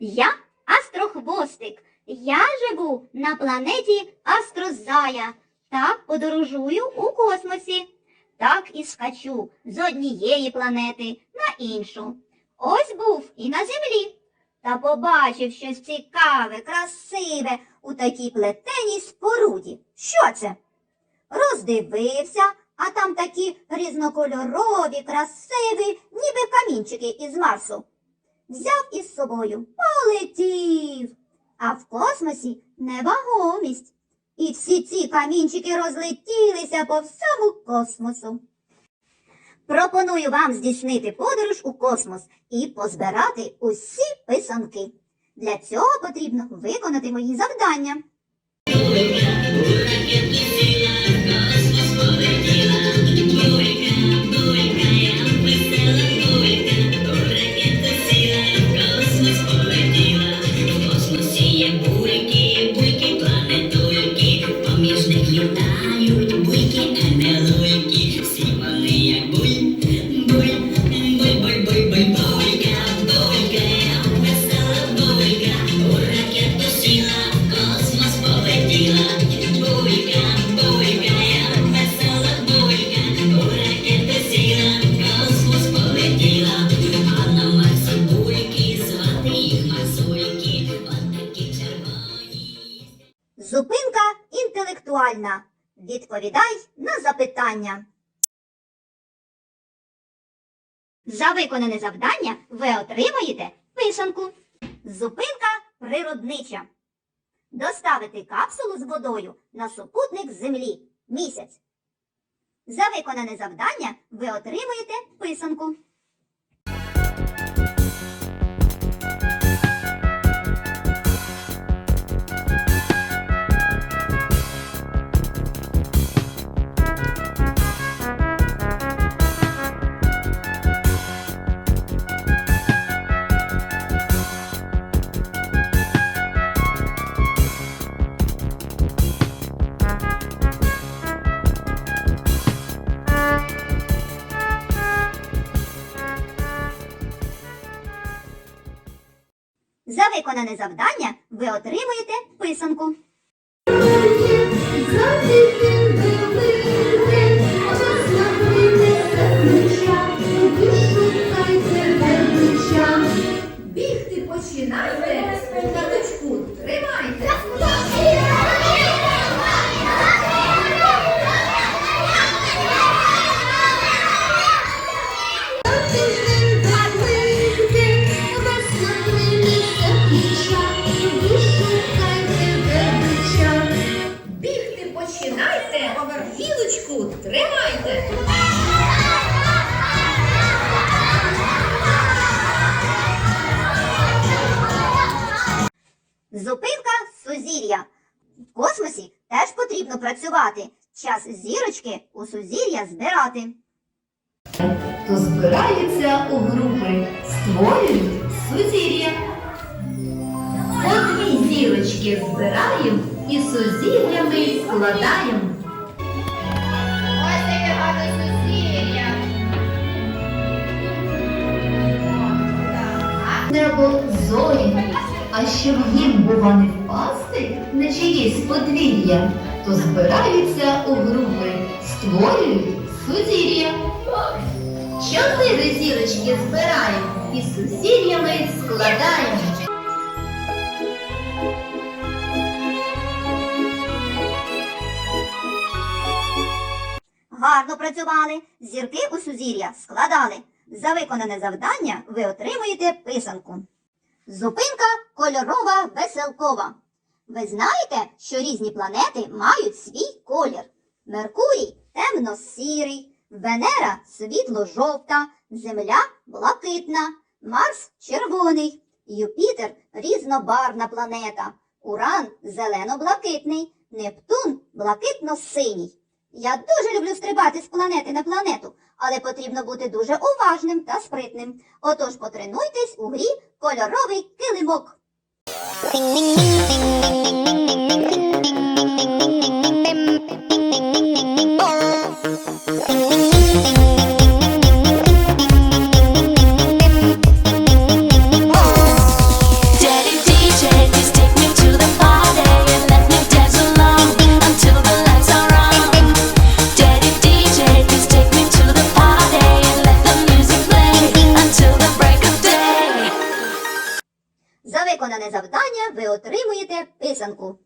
Я астрохвостик. Я живу на планеті Астрозая та подорожую у космосі. Так і скачу з однієї планети на іншу. Ось був і на землі. Та побачив щось цікаве, красиве у такій плетеній споруді. Що це? Роздивився, а там такі різнокольорові, красиві, ніби камінчики із Марсу. Взяв із собою, полетів. А в космосі невагомість. І всі ці камінчики розлетілися по всьому космосу. Пропоную вам здійснити подорож у космос і позбирати усі писанки. Для цього потрібно виконати мої завдання. Зупинка інтелектуальна. Відповідай на запитання. За виконане завдання ви отримаєте писанку. Зупинка природнича. Доставити капсулу з водою на супутник Землі місяць. За виконане завдання ви отримуєте писанку. Виконане завдання ви отримуєте писанку. Бігти починайте, карточку тримайте. Потрібно працювати. Час зірочки у сузір'я збирати. То збираються у групи, створюють сузір'я. По дві зірочки збираємо і сузір'ями складаємо. Ось яке гарне сузір'я. Небо зорі, а щоб їм бува не впасти на чиїсь подвір'я, то збираються у групи, створюють сузір'я. Чотири зірочки збираємо і сузір'ями складаємо. Гарно працювали, зірки у сузір'я складали. За виконане завдання ви отримуєте писанку. Зупинка кольорова веселкова. Ви знаєте, що різні планети мають свій колір. Меркурій темно-сірий, Венера світло-жовта, Земля блакитна, Марс червоний, Юпітер різнобарвна планета, Уран зелено-блакитний, Нептун блакитно-синій. Я дуже люблю стрибати з планети на планету, але потрібно бути дуже уважним та спритним. Отож потренуйтесь у грі кольоровий килимок. Отримуєте писанку.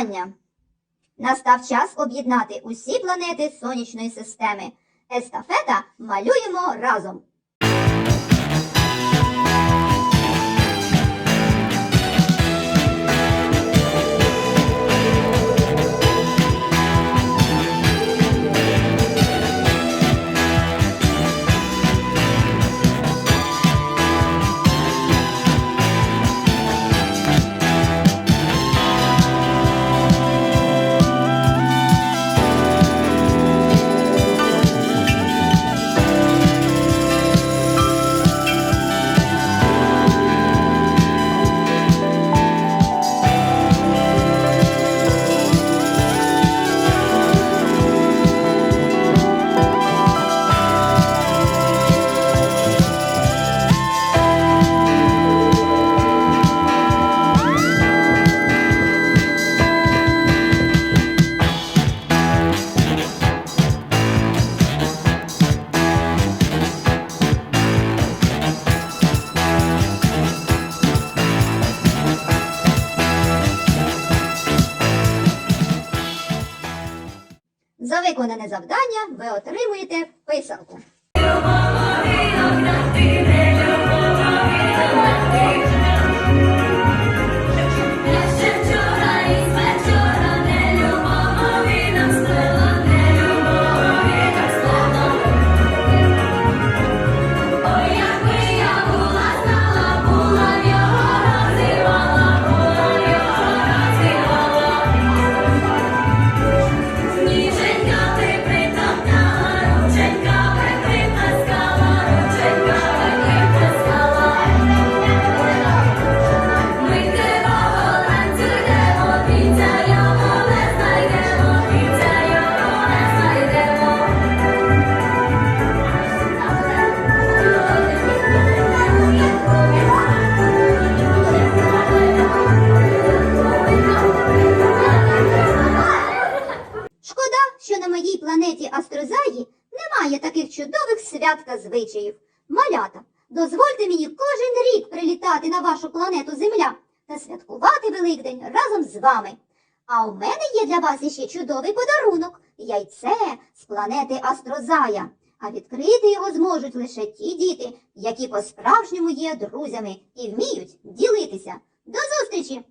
Єднання. Настав час об'єднати усі планети сонячної системи. Естафета малюємо разом. Виконане завдання ви отримуєте писанку. Та звичаїв. Малята, дозвольте мені кожен рік прилітати на вашу планету Земля та святкувати Великдень разом з вами. А у мене є для вас іще чудовий подарунок яйце з планети Астрозая. А відкрити його зможуть лише ті діти, які по-справжньому є друзями і вміють ділитися. До зустрічі!